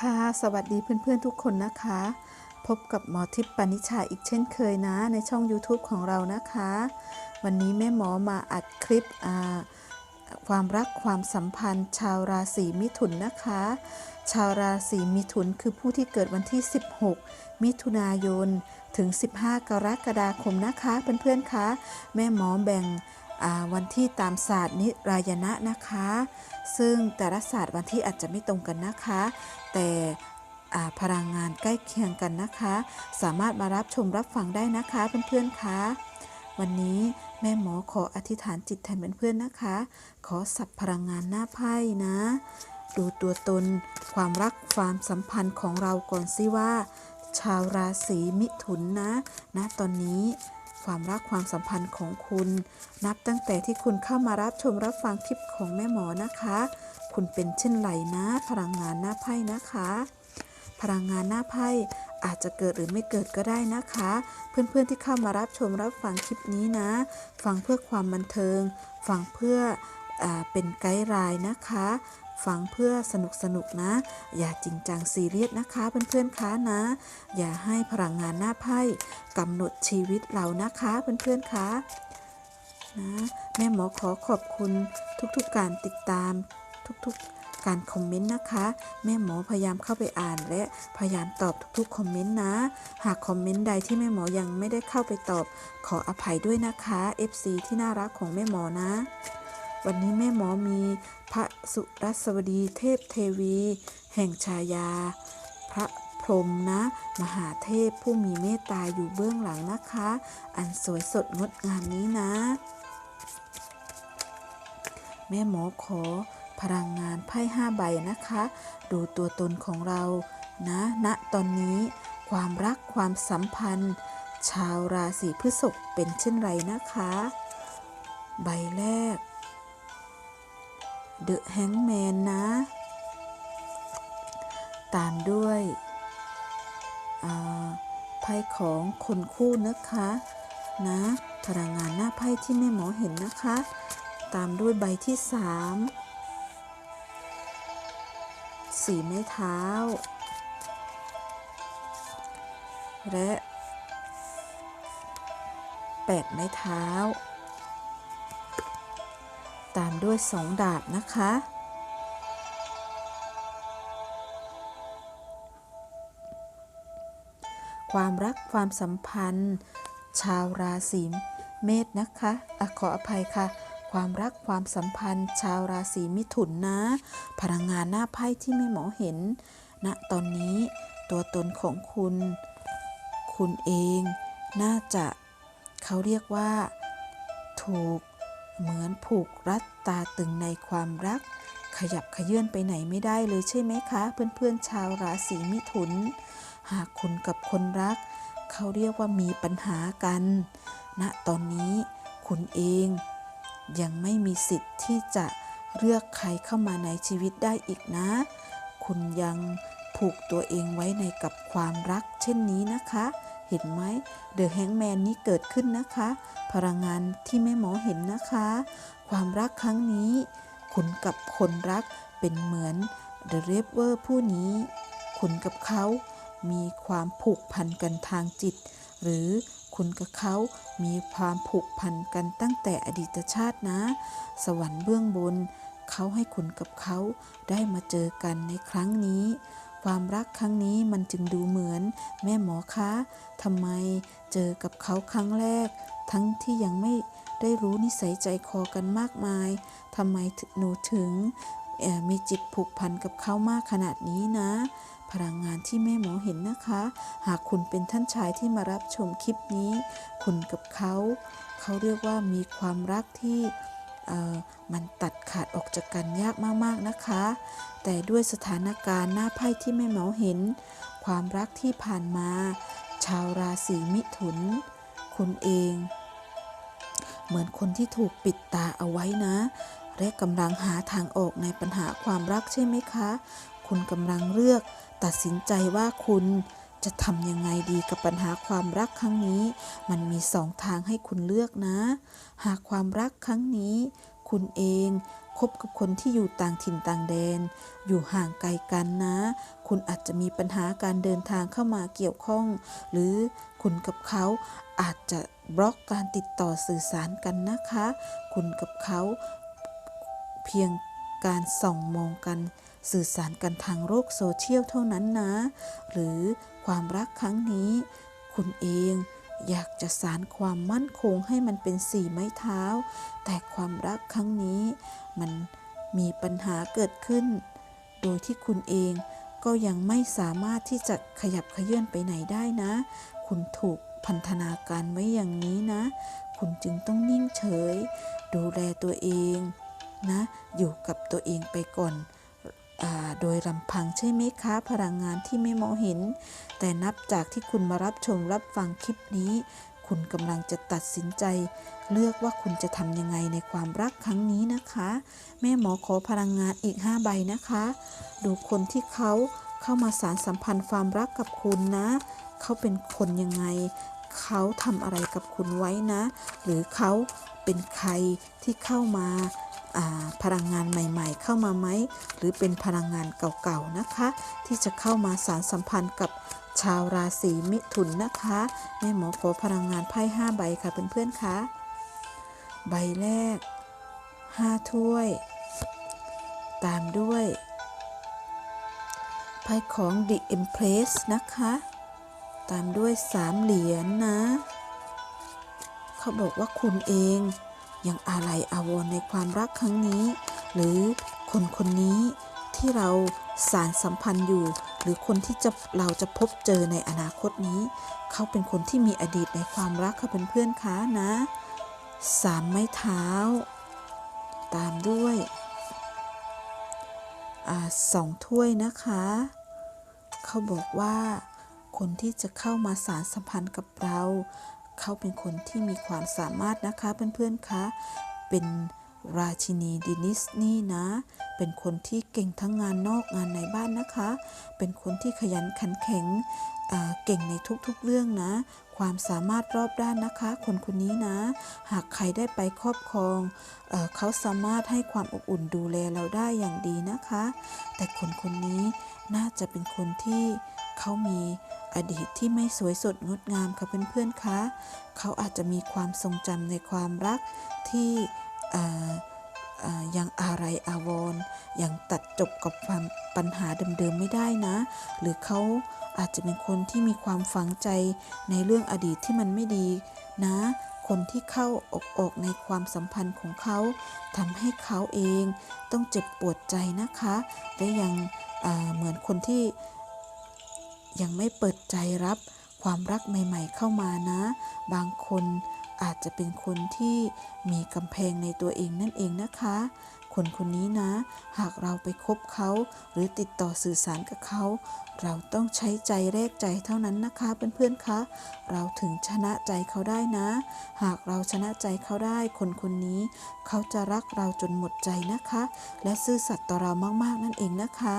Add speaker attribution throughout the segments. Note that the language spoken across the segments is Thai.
Speaker 1: ค่ะ สวัสดีเพื่อนๆทุกคนนะคะ พบกับหมอทิพย์ปณิชาอีกเช่นเคยนะ ในช่อง YouTube ของเรานะคะ วันนี้แม่หมอมาอัดคลิปความรักความสัมพันธ์ ชาวราศีมิถุนนะคะ ชาวราศีมิถุนคือผู้ที่เกิดวันที่ 16 มิถุนายน ถึง 15 กรกฎาคมนะคะเพื่อนๆคะ แม่หมอแบ่ง วันที่ตามศาสตร์นิรายณะนะคะ ซึ่งแต่ละศาสตร์วันที่อาจจะไม่ตรงกันนะคะ แต่พลังงานใกล้เคียงกันนะคะ สามารถมารับชมรับฟังได้นะคะเพื่อนๆคะวันนี้แม่หมอขออธิษฐานจิตแทนเพื่อนๆนะคะ ขอสับพลังงานหน้าไพ่นะ ดูตัวตนความรักความสัมพันธ์ของเราก่อนสิว่า ชาวราศีมิถุนนะนะตอนนี้ ความรักความสัมพันธ์ของคุณ นับตั้งแต่ที่คุณเข้ามารับชมรับฟังคลิปของแม่หมอนะคะ คุณเป็นเช่นไรนะ พลังงานหน้าไพ่นะคะ พลังงานหน้าไพ่อาจจะเกิดหรือไม่เกิดก็ได้นะคะ เพื่อนๆที่เข้ามารับชมรับฟังคลิปนี้นะ ฟังเพื่อความบันเทิง ฟังเพื่ออเป็นไกด์ไลน์นะคะ ฟังเพื่อสนุกสนุกๆนะ อย่าจริงจังซีเรียสนะคะเพื่อนๆคะนะ อย่าให้พลังงานหน้าไพ่กำหนดชีวิตเรานะคะเพื่อนๆคะนะแม่หมอขอขอบคุณทุกๆการติดตามทุกๆการคอมเมนต์นะคะ แม่หมอพยายามเข้าไปอ่านและพยายามตอบทุกๆคอมเมนต์นะ หากคอมเมนต์ใดที่แม่หมอยังไม่ได้เข้าไปตอบขออภัยด้วยนะคะ FC ที่น่ารักของแม่หมอนะ วันนี้แม่หมอมีพระสุรัสวดีเทพเทวี แห่งชายา พระพรหมนะ มหาเทพผู้มีเมตตาอยู่เบื้องหลังนะคะ อันสวยสดงดงามนี้นะ แม่หมอขอพลังงานไพ่ห้าใบนะคะ ดูตัวตนของเรานะณตอนนี้ความรักความสัมพันธ์ ชาวราศีพฤษภเป็นเช่นไรนะคะ ใบแรก The Hangman นะ ตามด้วยไพ่ของคนคู่นะคะนะพลังงานหน้าไพ่ที่แม่หมอเห็นนะคะ ตามด้วยใบที่สามสี่ไม้เท้า และแปดไม้เท้า ตามด้วยสองดาบนะคะ ความรักความสัมพันธ์ ชาวราศีเมษนะคะอะขออภัยค่ะ ความรักความสัมพันธ์ ชาวราศีมิถุนนะ พลังงานหน้าไพ่ที่แม่หมอเห็นณนะตอนนี้ตัวตนของคุณ คุณเอง น่าจะเขาเรียกว่า ถูก เหมือนผูกรัดตาตึงในความรัก ขยับขยื่นไปไหนไม่ได้เลยใช่ไหมคะ เพื่อนๆชาวราศีมิถุน หากคุณกับคนรัก เขาเรียกว่ามีปัญหากันณตอนนี้คุณเอง ยังไม่มีสิทธิ์ที่จะเลือกใครเข้ามาในชีวิตได้อีกนะ คุณยังผูกตัวเองไว้ในกับความรักเช่นนี้นะคะ เห็นไหมเดอะแฮงแมนนี้เกิดขึ้นนะคะ พลังงานที่แม่หมอเห็นนะคะ ความรักครั้งนี้คุณกับคนรักเป็นเหมือนเดอะเรเวอร์ผู้นี้ คุณกับเขามีความผูกพันกันทางจิต หรือคุณกับเขามีความผูกพันกันตั้งแต่อดีตชาตินะ สวรรค์เบื้องบน เขาให้คุณกับเขาได้มาเจอกันในครั้งนี้ ความรักครั้งนี้มันจึงดูเหมือน แม่หมอคะทำไมเจอกับเขาครั้งแรก ทั้งที่ยังไม่ได้รู้นิสัยใจคอกันมากมายทำไมหนูถึงมีจิตผูกพันกับเขามากขนาดนี้นะ พลังงานที่แม่หมอเห็นนะคะ หากคุณเป็นท่านชายที่มารับชมคลิปนี้ คุณกับเขา เขาเรียกว่ามีความรักที่ มันตัดขาดออกจากกันยากมากๆนะคะ แต่ด้วยสถานการณ์หน้าไพ่ที่แม่เหมอเห็น ความรักที่ผ่านมา ชาวราศีมิถุน คุณเอง เหมือนคนที่ถูกปิดตาเอาไว้นะ และกำลังหาทางออกในปัญหาความรักใช่ไหมคะ คุณกำลังเลือกตัดสินใจว่าคุณ จะทำยังไงดีกับปัญหาความรักครั้งนี้ มันมีสองทางให้คุณเลือกนะ หากความรักครั้งนี้ คุณเองคบกับคนที่อยู่ต่างถิ่นต่างแดน อยู่ห่างไกลกันนะ คุณอาจจะมีปัญหาการเดินทางเข้ามาเกี่ยวข้อง หรือคุณกับเขาอาจจะบล็อกการติดต่อสื่อสารกันนะคะ คุณกับเขาเพียงการส่องมองกัน สื่อสารกันทางโลกโซเชียลเท่านั้นนะ หรือความรักครั้งนี้ คุณเองอยากจะสารความมั่นคงให้มันเป็นสี่ไม้เท้า แต่ความรักครั้งนี้ มันมีปัญหาเกิดขึ้น โดยที่คุณเองก็ยังไม่สามารถที่จะขยับเขยื่อนไปไหนได้นะ คุณถูกพันธนาการไว้อย่างนี้นะ คุณจึงต้องนิ่งเฉย ดูแลตัวเองนะ อยู่กับตัวเองไปก่อน โดยลำพังใช่ไหมคะพลังงานที่ไม่มองเห็น แต่นับจากที่คุณมารับชมรับฟังคลิปนี้ คุณกำลังจะตัดสินใจ เลือกว่าคุณจะทำยังไงในความรักครั้งนี้นะคะ แม่หมอขอพลังงานอีก 5 ใบนะคะ ดูคนที่เขาเข้ามาสารสัมพันธ์ความรักกับคุณนะ เขาเป็นคนยังไง เขาทำอะไรกับคุณไว้นะ หรือเขาเป็นใครที่เข้ามาอ่า พลังงานใหม่ๆ เข้ามาไหมหรือเป็นพลังงานเก่าๆนะคะ ที่จะเข้ามาสารสัมพันธ์กับชาวราศีมิถุนนะคะแม่หมอขอพลังงานไพ่5ใบค่ะเพื่อนๆคะใบแรก5ถ้วย ตามด้วยไพ่ของ The Empress นะคะ ตามด้วย3เหรียญนนะ เขาบอกว่าคุณเอง ยังอาลัยอาวรณ์ในความรักครั้งนี้ หรือคนคนนี้ที่เราสารสัมพันธ์อยู่ หรือคนที่จะเราจะพบเจอในอนาคตนี้ เขาเป็นคนที่มีอดีตในความรักค่ะเพื่อนๆคะนะสามไม้เท้า ตามด้วยอสองถ้วยนะคะ เขาบอกว่าคนที่จะเข้ามาสารสัมพันธ์กับเรา เขาเป็นคนที่มีความสามารถนะคะเพื่อนๆคะเป็นราชินีดินิสนีย์นะ เป็นคนที่เก่งทั้งงานนอกงานในบ้านนะคะ เป็นคนที่ขยันขันแข็งเก่งในทุกๆเรื่องนะ ความสามารถรอบด้านนะคะ คนคนนี้นะ หากใครได้ไปครอบครองเอเขาสามารถให้ความอบอุ่นดูแลเราได้อย่างดีนะคะ แต่คนคนนี้น่าจะเป็นคนที่เขามี อดีตที่ไม่สวยสดงดงามค่ะเพื่อนๆคะเขาอาจจะมีความทรงจำในความรักที่ยังอะไรอาวรยังตัดจบกับความปัญหาเดิมๆไม่ได้นะ หรือเขาอาจจะเป็นคนที่มีความฝังใจในเรื่องอดีตที่มันไม่ดีนะ คนที่เข้าอกอกในความสัมพันธ์ของเขาทำให้เขาเองต้องเจ็บปวดใจนะคะ และยังเหมือนคนที่ ยังไม่เปิดใจรับความรักใหม่ ๆ เข้ามานะ บางคนอาจจะเป็นคนที่มีกำแพงในตัวเองนั่นเองนะคะ คนคนนี้นะ หากเราไปคบเขาหรือติดต่อสื่อสารกับเขา เราต้องใช้ใจแรกใจเท่านั้นนะคะเพื่อนๆคะเราถึงชนะใจเขาได้นะ หากเราชนะใจเขาได้คนคนนี้ เขาจะรักเราจนหมดใจนะคะ และซื่อสัตย์ต่อเรามากๆนั่นเองนะคะ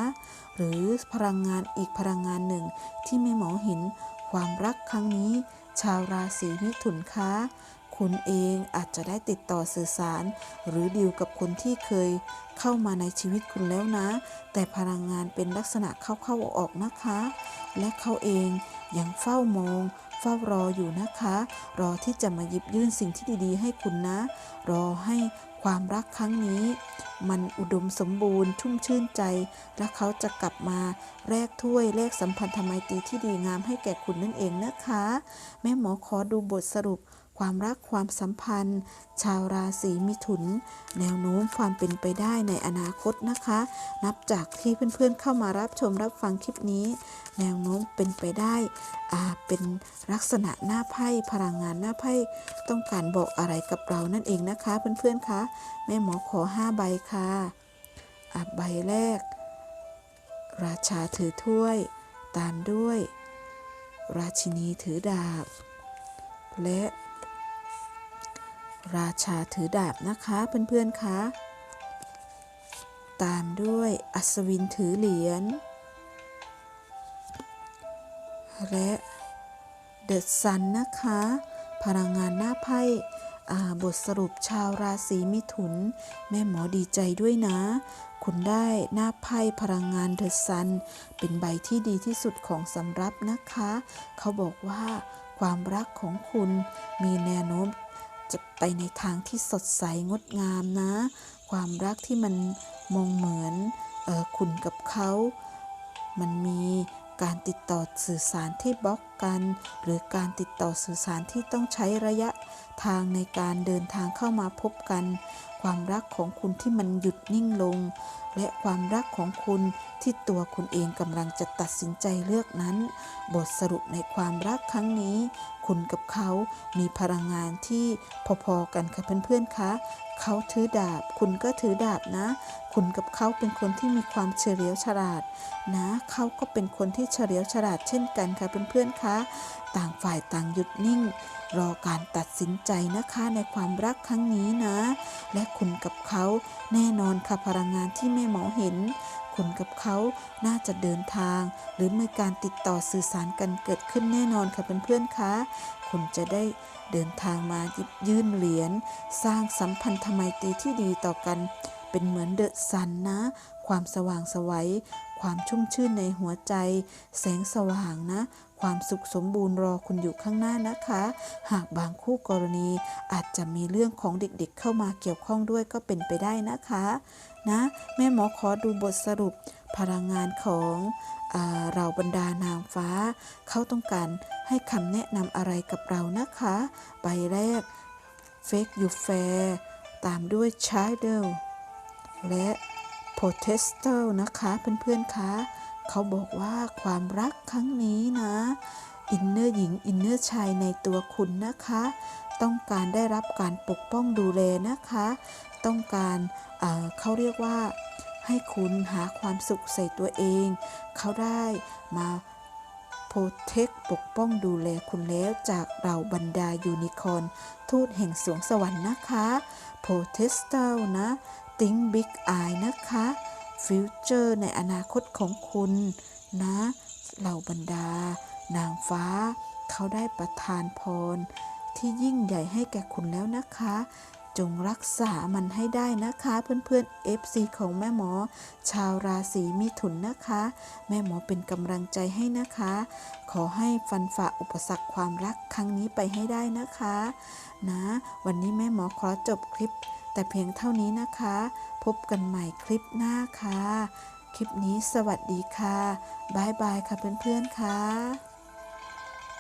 Speaker 1: หรือพลังงานอีกพลังงานหนึ่งที่ไม่หมอเห็นความรักครั้งนี้ ชาวราศีมิถุนคะ คุณเองอาจจะได้ติดต่อสื่อสาร หรือดีลกับคนที่เคยเข้ามาในชีวิตคุณแล้วนะ แต่พลังงานเป็นลักษณะเข้าๆออกๆนะคะ และเขาเองยังเฝ้ามอง เฝ้ารออยู่นะคะ รอที่จะมาหยิบยื่นสิ่งที่ดีๆ ให้คุณนะ รอให้ความรักครั้งนี้ มันอุดมสมบูรณ์ชุ่มชื่นใจ และเขาจะกลับมาแลกถ้วยแลกสัมพันธไมตรีที่ดีงามให้แก่คุณนั่นเองนะคะ แม่หมอขอดูบทสรุป ความรักความสัมพันธ์ ชาวราศีมิถุน แนวโน้มความเป็นไปได้ในอนาคตนะคะ นับจากที่เพื่อนๆเข้ามารับชมรับฟังคลิปนี้ แนวโน้มเป็นไปได้เป็นลักษณะหน้าไพ่พลังงานหน้าไพ่ต้องการบอกอะไรกับเรานั่นเองนะคะเพื่อนๆคะแม่หมอขอ 5 ใบค่ะอะใบแรก ราชาถือถ้วย ตามด้วย ราชินีถือดาบ และ ราชาถือดาบนะคะเพื่อนๆคะตามด้วยอัศวินถือเหรียญและเดอะซันนะคะ พลังงานหน้าไพ่บทสรุปชาวราศีมิถุน แม่หมอดีใจด้วยนะ คุณได้หน้าไพ่พลังงานเดอะซัน เป็นใบที่ดีที่สุดของสำรับนะคะ เขาบอกว่าความรักของคุณมีแนวโน้ม จะไปในทางที่สดใสงดงามนะ ความรักที่มันมองเหมือนออคุณกับเขา มันมีการติดต่อสื่อสารที่บล็อก กัน หรือการติดต่อสื่อสารที่ต้องใช้ระยะทางในการเดินทางเข้ามาพบกัน ความรักของคุณที่มันหยุดนิ่งลง และความรักของคุณที่ตัวคุณเองกำลังจะตัดสินใจเลือกนั้น บทสรุปในความรักครั้งนี้ คุณกับเขามีพลังงานที่พอๆกันค่ะเพื่อนๆคะเขาถือดาบ คุณก็ถือดาบนะ คุณกับเขาเป็นคนที่มีความเฉลียวฉลาดนะ เขาก็เป็นคนที่เฉลียวฉลาดเช่นกันค่ะเพื่อนๆคะต่างฝ่ายต่างหยุดนิ่ง รอการตัดสินใจนะคะในความรักครั้งนี้นะ และคุณกับเขาแน่นอนค่ะพลังงานที่แม่หมอเห็น คุณกับเขาน่าจะเดินทาง หรือมีการติดต่อสื่อสารกันเกิดขึ้นแน่นอนค่ะเพื่อนๆคะคุณจะได้เดินทางมายิบยื่นเหรียญสร้างสัมพันธไมตรีที่ดีต่อกัน เป็นเหมือนเดอะซันนะ ความสว่างไสวัยความชุ่มชื่นในหัวใจ แสงสว่างนะ ความสุขสมบูรณ์รอคุณอยู่ข้างหน้านะคะ หากบางคู่กรณีอาจจะมีเรื่องของเด็กๆเข้ามาเกี่ยวข้องด้วยก็เป็นไปได้นะคะ นะ แม่หมอขอดูบทสรุปพลังงานของเราบรรดานางฟ้า เขาต้องการให้คำแนะนำอะไรกับเรานะคะ ใบแรก Fake You Fair ตามด้วย Child และ Protester นะคะเพื่อนๆคะ เขาบอกว่าความรักครั้งนี้นะ อินเนอร์หญิงอินเนอร์ชายในตัวคุณนะคะ ต้องการได้รับการปกป้องดูแลนะคะ ต้องการเอ่อเขาเรียกว่าให้คุณหาความสุขใส่ตัวเอง เขาได้มาโปรเทคปกป้องดูแลคุณแล้วจากเราบรรดายูนิคอนทูตแห่งสวงสวรรค์นะคะโปรเทสเตอร์นะ Think Big Eye นะคะ ฟิวเจอร์ในอนาคตของคุณนะ เหล่าบรรดา นางฟ้า เขาได้ประทานพร ที่ยิ่งใหญ่ให้แก่คุณแล้วนะคะ จงรักษามันให้ได้นะคะ เพื่อนๆ FC ของแม่หมอ ชาวราศีมิถุนนะคะ แม่หมอเป็นกำลังใจให้นะคะ ขอให้ฟันฝ่าอุปสรรคความรักครั้งนี้ไปให้ได้นะคะ นะ วันนี้แม่หมอขอจบคลิป แต่เพียงเท่านี้นะคะ พบกันใหม่คลิปหน้าค่ะ คลิปนี้สวัสดีค่ะ บ๊ายบายค่ะเพื่อนๆค่ะ